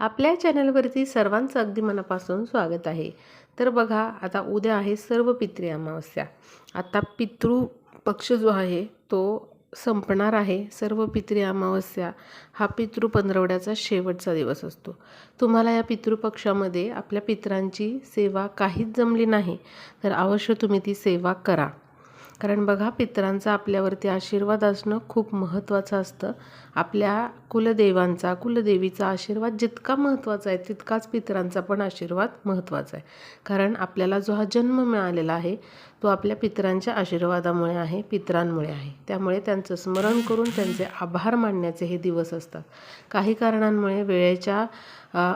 आपल्या चॅनलवरती सर्वांचं अगदी मनापासून स्वागत आहे. तर बघा आता उद्या आहे सर्व पितृ अमावस्या. आता पितृ पक्ष जो आहे तो संपणार आहे सर्व पितृ अमावस्या. हा पितृ पंधरवड्याचा शेवटचा दिवस असतो. तुम्हाला या पितृपक्षामध्ये आपल्या पितरांची सेवा काहीच जमली नाही. तर अवश्य तुम्ही ती सेवा करा. कारण बघा पितरांचा आपल्यावरती आशीर्वाद असणं खूप महत्त्वाचं असतं. आपल्या कुलदेवांचा कुलदेवीचा आशीर्वाद जितका महत्त्वाचा आहे तितकाच पितरांचा पण आशीर्वाद महत्त्वाचा आहे. कारण आपल्याला जो हा जन्म मिळालेला आहे तो आपल्या पितरांच्या आशीर्वादामुळे आहे पितरांमुळे आहे. त्यामुळे त्यांचं स्मरण करून त्यांचे आभार मानण्याचे हे दिवस असतात. काही कारणांमुळे वेळेच्या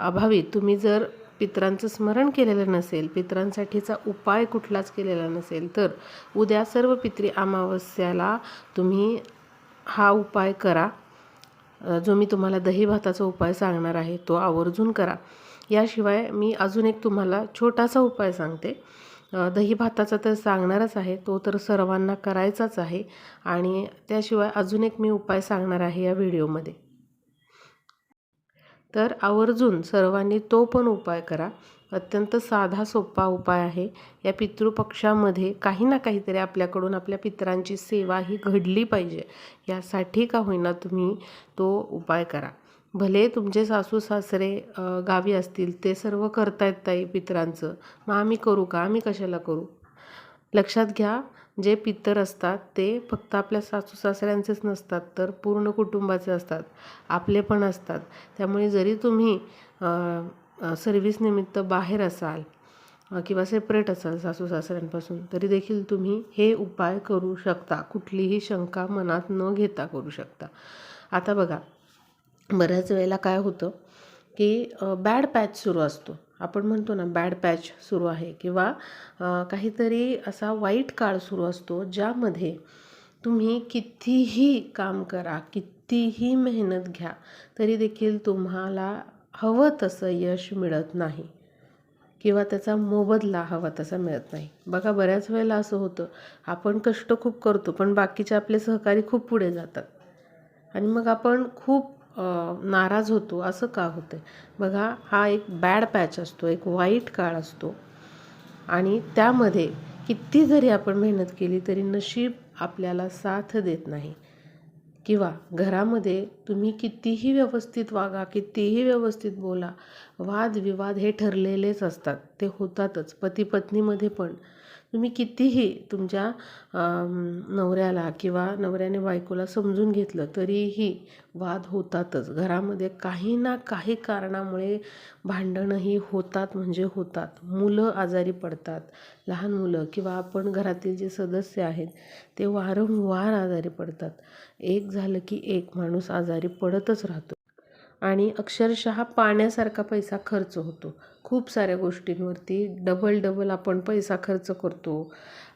अभावी तुम्ही जर पितरांचं स्मरण केलेलं नसेल पितरांसाठीचा उपाय कुठलाच केलेला नसेल तर उद्या सर्व पित्री अमावस्याला तुम्ही हा उपाय करा. जो मी तुम्हाला दही भाताचा उपाय सांगणार आहे तो आवर्जून करा. याशिवाय मी अजून एक तुम्हाला छोटासा उपाय सांगते. दहीभाताचा दही भाताचा तर सांगणारच आहे तो तर सर्वांना करायचाच आहे. आणि त्याशिवाय अजून एक मी उपाय सांगणार आहे या व्हिडिओमध्ये. तर आवर्जून सर्वांनी तो पण उपाय करा. अत्यंत साधा सोपा उपाय आहे. या पितृपक्षामध्ये काही ना काहीतरी आपल्याकडून आपल्या पितरांची सेवा ही घडली पाहिजे. यासाठी का होईना तुम्ही तो उपाय करा. भले तुमचे सासू सासरे गावी असतील ते सर्व करतायत ताई पितरांचं. मग आम्ही करू का? आम्ही कशाला करू? लक्षात घ्या जे पितर असतात ते फक्त आपल्या सासू सासऱ्यांचेच नसतात तर पूर्ण कुटुंबाचे असतात. आपले पण असतात. त्यामुळे जरी तुम्ही सर्व्हिसनिमित्त बाहेर असाल किंवा सेपरेट असाल सासू सासऱ्यांपासून तरी देखील तुम्ही हे उपाय करू शकता. कुठलीही शंका मनात न घेता करू शकता. आता बघा बऱ्याच वेळेला काय होतं की बॅड पॅच सुरू असतो. आपण म्हणतो ना बॅड पॅच सुरू आहे किंवा काहीतरी असा वाईट काळ सुरू असतो ज्यामध्ये तुम्ही कितीही काम करा कितीही मेहनत घ्या तरी देखील तुम्हाला हवं तसं यश मिळत नाही. किंवा त्याचा मोबदला हवा तसा मिळत नाही. बघा बऱ्याच वेळेला असं होतं. आपण कष्ट खूप करतो पण बाकीचे आपले सहकारी खूप पुढे जातात. आणि मग आपण खूप नाराज होतो असं का होतं बघा हा एक बॅड पॅच असतो एक वाईट काळ असतो. आणि त्यामध्ये किती जरी आपण मेहनत केली तरी नशीब आपल्याला साथ देत नाही. किंवा घरामध्ये तुम्ही कितीही व्यवस्थित वागा कितीही व्यवस्थित बोला वादविवाद हे ठरलेलेच असतात. ते होतातच पती पत्नीमध्ये पण. तुम्ही कितीही तुमच्या नवऱ्याला किंवा नवऱ्याने बायकोला समजून घेतलं तरीही वाद होतातच. घरामध्ये काही ना काही कारणामुळे भांडणंही होतात म्हणजे होतात. मुलं आजारी पडतात. लहान मुलं किंवा आपण घरातील जे सदस्य आहेत ते वारंवार आजारी पडतात. एक झालं की एक माणूस आजारी पडतच राहतो. आणि अक्षरशः पाण्यासारखा पैसा खर्च होतो. खूप साऱ्या गोष्टींवरती डबल डबल आपण पैसा खर्च करतो.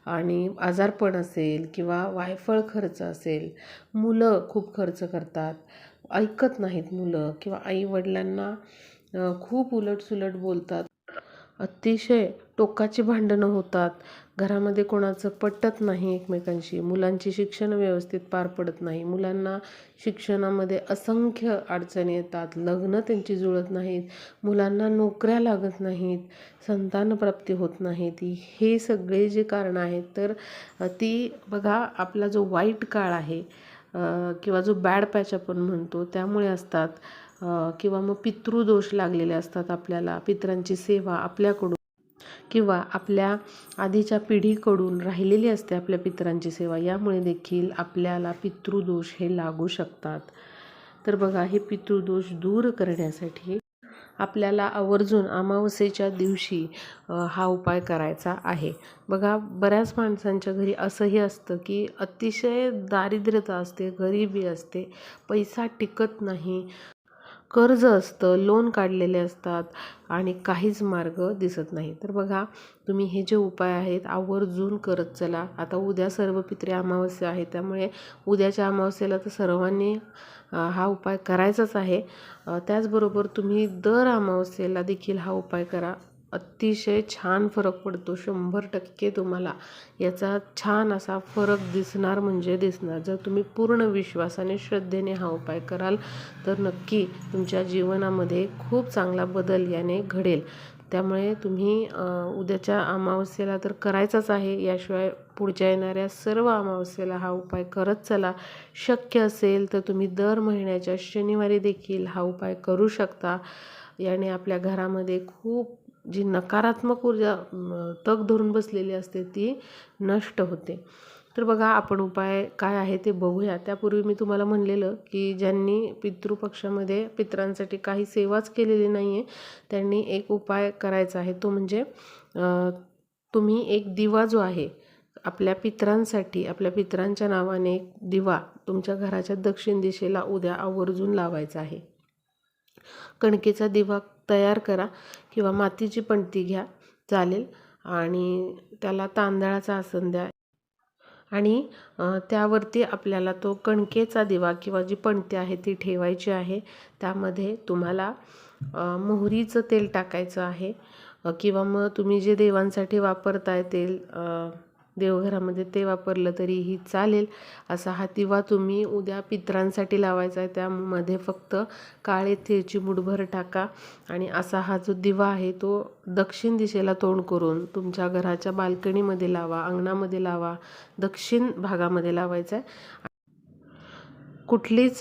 आणि आजारपण असेल किंवा वायफळ खर्च असेल मुलं खूप खर्च करतात. ऐकत नाहीत मुलं किंवा आईवडिलांना खूप उलटसुलट बोलतात. अतिशय टोकाची भांडणं होतात. घरामध्ये कोणाचं पटत नाही एकमेकांशी मुलांची शिक्षण व्यवस्थित पार पडत नाही मुलांना शिक्षणामध्ये असंख्य अडचणी येतात लग्न त्यांची जुळत नाहीत मुलांना नोकऱ्या लागत नाहीत संतानप्राप्ती होत नाहीत हे सगळे जे कारणं आहेत तर ती बघा आपला जो वाईट काळ आहे किंवा जो बॅड पॅच आपण म्हणतो त्यामुळे असतात किंवा मग पितृदोष लागलेले असतात आपल्याला पितरांची सेवा आपल्याकडून किंवा आपल्या आधीच्या पिढीकडून राहिलेली असते आपल्या पितरांची सेवा यामुळे देखील आपल्याला पितृदोष हे लागू शकतात. तर बघा हे पितृदोष दूर करण्यासाठी आपल्याला आवर्जून अमावस्येच्या दिवशी हा उपाय करायचा आहे. बघा बऱ्याच माणसांच्या घरी असंही असतं की अतिशय दारिद्र्यता असते गरिबी असते पैसा टिकत नाही. कर्ज असतं लोन काढलेले असतात आणि काहीच मार्ग दिसत नाही. तर बघा तुम्ही हे जे उपाय आहेत आवर्जून करत चला. आता उद्या सर्व पित्रे अमावस्या आहे त्यामुळे उद्याच्या अमावस्येला तर सर्वांनी हा उपाय करायचाच आहे. त्याचबरोबर तुम्ही दर अमावस्येला देखील हा उपाय करा. अतिशय छान फरक पडतो शंभर टक्के तुम्हाला. याचा छान असा फरक दिसणार म्हणजे दिसणार. जर तुम्ही पूर्ण विश्वासाने श्रद्धेने हा उपाय कराल तर नक्की तुमच्या जीवनामध्ये खूप चांगला बदल याने घडेल. त्यामुळे तुम्ही उद्याच्या अमावस्येला तर करायचाच आहे. याशिवाय पुढच्या येणाऱ्या सर्व अमावस्येला हा उपाय करत चला. शक्य असेल तर तुम्ही दर महिन्याच्या शनिवारी देखील हा उपाय करू शकता. याने आपल्या घरामध्ये खूप जी नकारात्मक ऊर्जा तग धरून बसलेली असते ती नष्ट होते. तर बघा आपण उपाय काय आहे ते बघूया. त्यापूर्वी मी तुम्हाला म्हणलेलं की ज्यांनी पितृपक्षामध्ये पित्रांसाठी काही सेवाच केलेली नाही आहे त्यांनी एक उपाय करायचा आहे. तो म्हणजे तुम्ही एक दिवा जो आहे आपल्या पित्रांसाठी आपल्या पित्रांच्या नावाने एक दिवा तुमच्या घराच्या दक्षिण दिशेला उद्या आवर्जून लावायचा आहे. कणकेचा दिवा तयार करा किंवा मातीची पणती घ्या चालेल. आणि त्याला तांदळाचा आसन द्या. आणि त्यावरती आपल्याला तो कणकेचा दिवा किंवा जी पणती आहे ती ठेवायची आहे. त्यामध्ये तुम्हाला मोहरीचं तेल टाकायचं आहे. किंवा मग तुम्ही जे देवांसाठी वापरताय तेल देवघरामध्ये ते वापरलं तरीही चालेल. असा हा दिवा तुम्ही उद्या पित्रांसाठी लावायचा आहे. त्यामध्ये फक्त काळे तेलची मुठभर टाका. आणि असा हा जो दिवा आहे तो दक्षिण दिशेला तोंड करून तुमच्या घराच्या बाल्कनीमध्ये लावा अंगणामध्ये लावा दक्षिण भागामध्ये लावायचा आहे. कुठलीच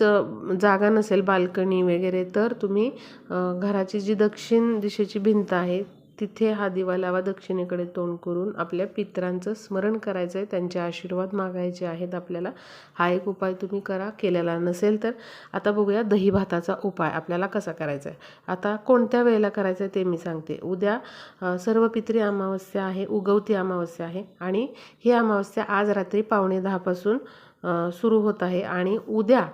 जागा नसेल बाल्कनी वगैरे तर तुम्ही घराची जी दक्षिण दिशेची भिंत आहे तिथे हा दिवा लावा दक्षिणेकडे तोंड करून आपल्या पित्रांचं स्मरण करायचं आहे त्यांचे आशीर्वाद मागायचे आहेत आपल्याला. हा एक उपाय तुम्ही करा केलेला नसेल तर. आता बघूया दही भाताचा उपाय आपल्याला कसा करायचा आहे आता कोणत्या वेळेला करायचं आहे ते मी सांगते. उद्या सर्व पित्री अमावस्या आहे उगवती अमावस्या आहे आणि ही अमावस्या आज रात्री पावणे दहापासून सुरू होत आहे आणि उद्या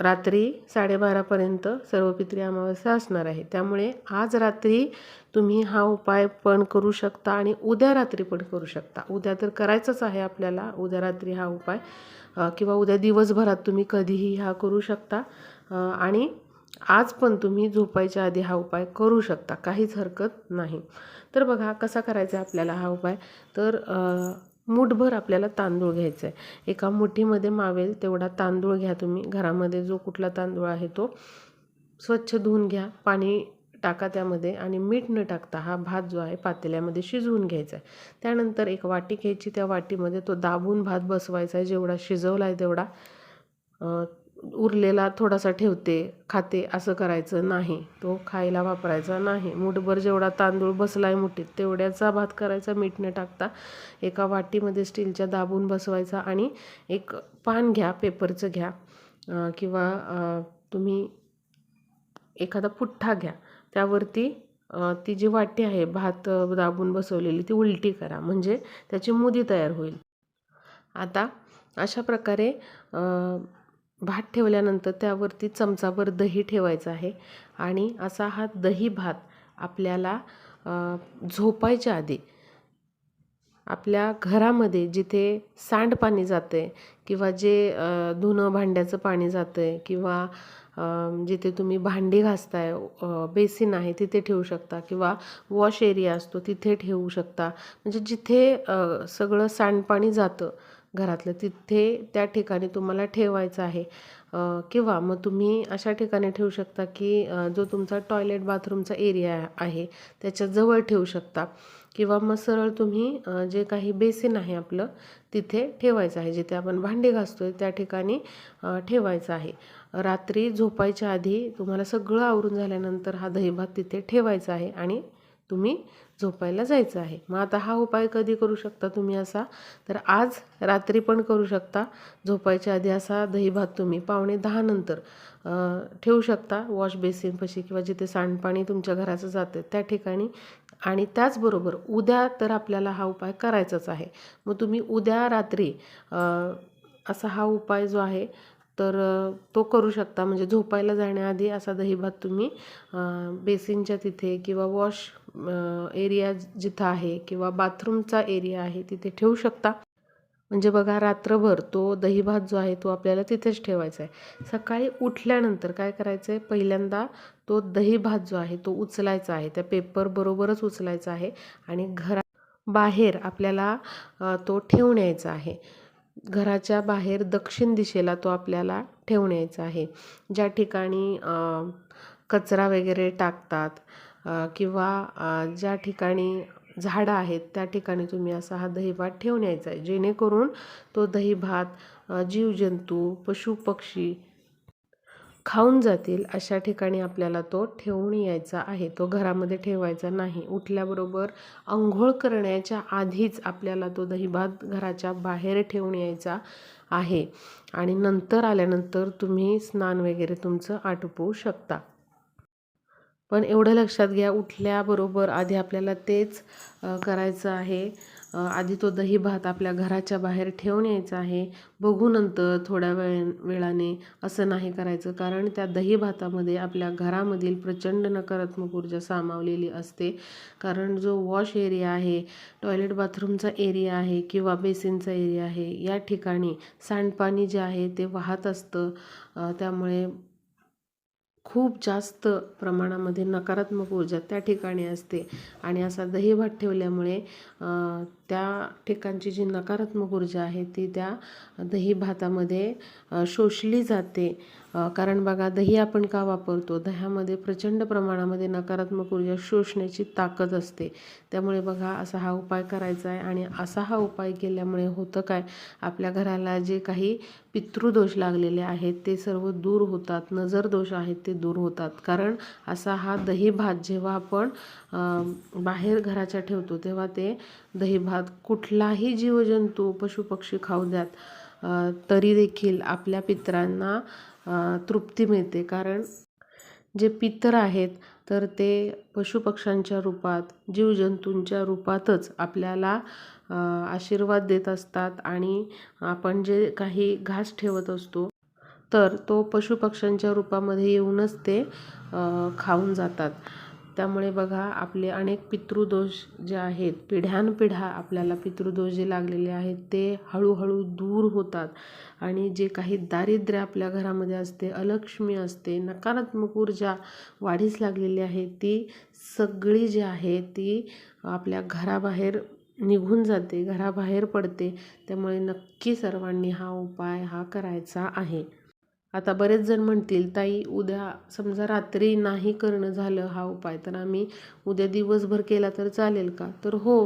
रात्री साडेबारापर्यंत सर्व पित्री अमावस्या असणार आहे. त्यामुळे आज रात्री तुम्ही हा उपाय पण करू शकता आणि उद्या रात्री पण करू शकता. उद्या तर करायचंच आहे आपल्याला. उद्या रात्री हा उपाय किंवा उद्या दिवसभरात तुम्ही कधीही हा करू शकता. आणि आज पण तुम्ही झोपायच्या आधी हा उपाय करू शकता. काहीच हरकत नाही. तर बघा कसा करायचा आपल्याला हा उपाय. तर मुठभर आपल्याला तांदूळ घ्यायचा आहे एका मुठीमध्ये मावेल तेवढा तांदूळ घ्या तुम्ही. घरामध्ये जो कुठला तांदूळ आहे तो स्वच्छ धुवून घ्या. पाणी टाका त्यामध्ये आणि मीठ न टाकता हा भात जो आहे पातेल्यामध्ये शिजवून घ्यायचा आहे त्यानंतर एक वाटी घ्यायची. त्या वाटीमध्ये तो दाबून भात बसवायचा आहे जेवढा शिजवला आहे तेवढा उरलेला थोडासा ठेवते खाते असं करायचं नाही. तो खायला वापरायचा नाही. मुठभर जेवढा तांदूळ बसला आहे मुठीत तेवढ्याचा भात करायचा मीठ न टाकता एका वाटीमध्ये स्टीलच्या दाबून बसवायचा आणि एक पान घ्या पेपरचं घ्या किंवा तुम्ही एखादा पुठ्ठा घ्या. त्यावरती ती जी वाटी आहे भात दाबून बसवलेली ती उलटी करा. म्हणजे त्याची मुदी तयार होईल. आता अशा प्रकारे भात ठेवल्यानंतर त्यावरती चमचाभर दही ठेवायचं आहे. आणि असा हा दही भात आपल्याला झोपायच्या आधी आपल्या घरामध्ये जिथे सांडपाणी जातं आहे किंवा जे धुणं भांड्याचं पाणी जातं आहे किंवा जिथे तुम्ही भांडी घासताय बेसिन आहे तिथे ठेवू शकता किंवा वॉश एरिया असतो तिथे ठेवू शकता. म्हणजे जिथे सगळं सांडपाणी जातं घरातलं तिथे त्या ठिकाणी तुम्हाला ठेवायचं आहे. किंवा मग तुम्ही अशा ठिकाणी ठेवू शकता की जो तुमचा टॉयलेट बाथरूमचा एरिया आहे त्याच्याजवळ ठेवू शकता. किंवा मग सरळ तुम्ही जे काही बेसिन आहे आपलं तिथे ठेवायचं आहे. जिथे आपण भांडी घासतो आहे त्या ठिकाणी ठेवायचं आहे. रात्री झोपायच्या आधी तुम्हाला सगळं आवरून झाल्यानंतर हा दहीभात तिथे ठेवायचा आहे आणि तुम्ही झोपायला जायचं आहे. मग आता हा उपाय कधी करू शकता तुम्ही असा? तर आज रात्री पण करू शकता. झोपायच्या आधी असा दहीभात तुम्ही पावणे दहा नंतर ठेवू शकता. वॉश बेसिनपाशी किंवा जिथे सांडपाणी तुमच्या घराचं जातं त्या ठिकाणी. आणि त्याचबरोबर उद्या तर आपल्याला हा उपाय करायचाच आहे. मग तुम्ही उद्या रात्री असा हा उपाय जो आहे तर तो करू शकता. म्हणजे झोपायला जाण्याआधी असा दहीभात तुम्ही बेसिनच्या तिथे किंवा वॉश एरिया जिथं आहे किंवा बाथरूमचा एरिया आहे तिथे ठेवू शकता. म्हणजे बघा रात्रभर तो दहीभात जो आहे तो आपल्याला तिथेच ठेवायचा आहे. सकाळी उठल्यानंतर काय करायचं आहे पहिल्यांदा तो दहीभात जो आहे तो उचलायचा आहे. त्या पेपरबरोबरच उचलायचा आहे आणि घरा बाहेर आपल्याला तो ठेवून यायचा आहे. घराच्या बाहेर दक्षिण दिशेला तो आपल्याला ठेवून यायचा आहे. ज्या ठिकाणी कचरा वगैरे टाकतात किंवा ज्या ठिकाणी झाडं आहेत त्या ठिकाणी तुम्ही असा हा दहीभात ठेवून यायचा आहे. जेणेकरून तो दहीभात जीवजंतू पशु पक्षी खाऊन जातील अशा ठिकाणी आपल्याला तो ठेवून यायचा आहे. तो घरामध्ये ठेवायचा नाही. उठल्याबरोबर अंघोळ करण्याच्या आधीच आपल्याला तो दहीभात घराच्या बाहेर ठेवून यायचा आहे. आणि नंतर आल्यानंतर तुम्ही स्नान वगैरे तुमचं आटोपवू शकता. पण एवढं लक्षात घ्या उठल्याबरोबर आधी आपल्याला तेच करायचं आहे. आधी तो दही भात आपल्या घराच्या बाहेर ठेवून यायचा आहे. बघू नंतर थोड्या वेळ वेळाने असं नाही करायचं कारण त्या दही भातामध्ये आपल्या घरामधील प्रचंड नकारात्मक ऊर्जा सामावलेली असते. कारण जो वॉश एरिया आहे टॉयलेट बाथरूमचा एरिया आहे किंवा बेसिनचा एरिया आहे या ठिकाणी सांडपाणी जे आहे ते वाहत असतं. त्यामुळे खूप जास्त प्रमाणामध्ये नकारात्मक ऊर्जा त्या ठिकाणी असते. आणि असा दही भात ठेवल्यामुळे त्या ठिकाणची जी नकारात्मक ऊर्जा आहे ती त्या दही भातामध्ये शोषली जाते. कारण बघा दही आपण का वापरतो? दह्यामध्ये प्रचंड प्रमाणामध्ये नकारात्मक ऊर्जा शोषण्याची ताकद असते. त्यामुळे बघा असा हा उपाय करायचा आहे आणि असा हा उपाय केल्यामुळे होतं काय? आपल्या घराला जे काही पितृदोष लागलेले आहेत ते सर्व दूर होतात. नजर दोष आहेत ते दूर होतात. कारण असा हा दही भात जेव्हा आपण बाहेर घराच्या ठेवतो तेव्हा ते दही भात कुठलाही जीवजंतू पशुपक्षी खाऊ द्यात तरी देखील आपल्या पितरांना तृप्ती मिळते. कारण जे पितर आहेत तर ते पशुपक्ष्यांच्या रूपात जीवजंतूंच्या रूपातच आपल्याला आशीर्वाद देत असतात आणि आपण जे काही घास ठेवत असतो तर तो पशुपक्ष्यांच्या रूपामध्ये येऊनच ते खाऊन जातात. त्यामुळे बघा आपले अनेक पितृदोष जे आहेत पिढ्यानपिढ्या आपल्याला पितृदोष जे लागलेले आहेत ते हळूहळू दूर होतात. आणि जे काही दारिद्र्य आपल्या घरामध्ये असते अलक्ष्मी असते नकारात्मक ऊर्जा वाढीस लागलेली आहे ती सगळी जी आहे ती आपल्या घराबाहेर निघून जाते घराबाहेर पडते. त्यामुळे नक्की सर्वांनी हा उपाय हा करायचा आहे. आता बरेच जण म्हणतील ताई उद्या समजा रात्री नाही करणं झालं हा उपाय तर आम्ही उद्या दिवसभर केला तर चालेल का? तर हो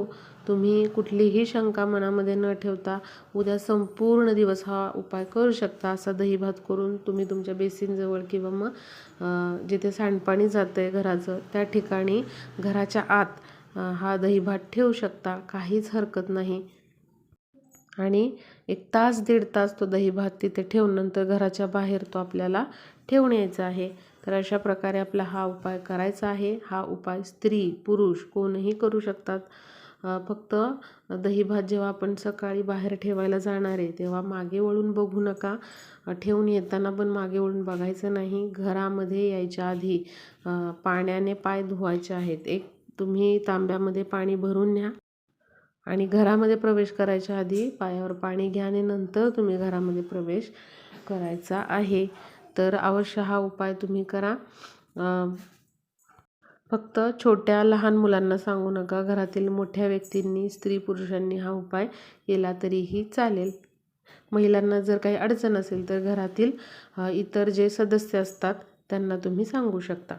तुम्ही कुठलीही शंका मनामध्ये न ठेवता उद्या संपूर्ण दिवस हा उपाय करू शकता असा दहीभात करून तुम्ही तुमच्या बेसिनजवळ किंवा मग जिथे सांडपाणी जातं आहे घराचं त्या ठिकाणी घराच्या आत हा दहीभात ठेवू शकता काहीच हरकत नाही. आणि एक तास दीड तास तो दही भात तिथे ठेवून नंतर घराच्या बाहेर तो आपल्याला ठेवून यायचा आहे. तर अशा प्रकारे आपला हा उपाय करायचा आहे. हा उपाय स्त्री पुरुष कोणही करू शकतात. फक्त दही भात जेव्हा आपण सकाळी बाहेर ठेवायला जाणार आहे तेव्हा मागे वळून बघू नका. ठेवून येताना पण मागे वळून बघायचं नाही. घरामध्ये यायच्या आधी पाण्याने पाय धुवायचे आहेत. एक तुम्ही तांब्यामध्ये पाणी भरून न्या. आणि घरामध्ये प्रवेश करायच्या आधी पायावर पाणी घ्या आणि नंतर तुम्ही घरामध्ये प्रवेश करायचा आहे. तर अवश्य हा उपाय तुम्ही करा. फक्त छोट्या लहान मुलांना सांगू नका. घरातील मोठ्या व्यक्तींनी स्त्री पुरुषांनी हा उपाय केला तरीही चालेल. महिलांना जर काही अडचण असेल तर घरातील इतर जे सदस्य असतात त्यांना तुम्ही सांगू शकता.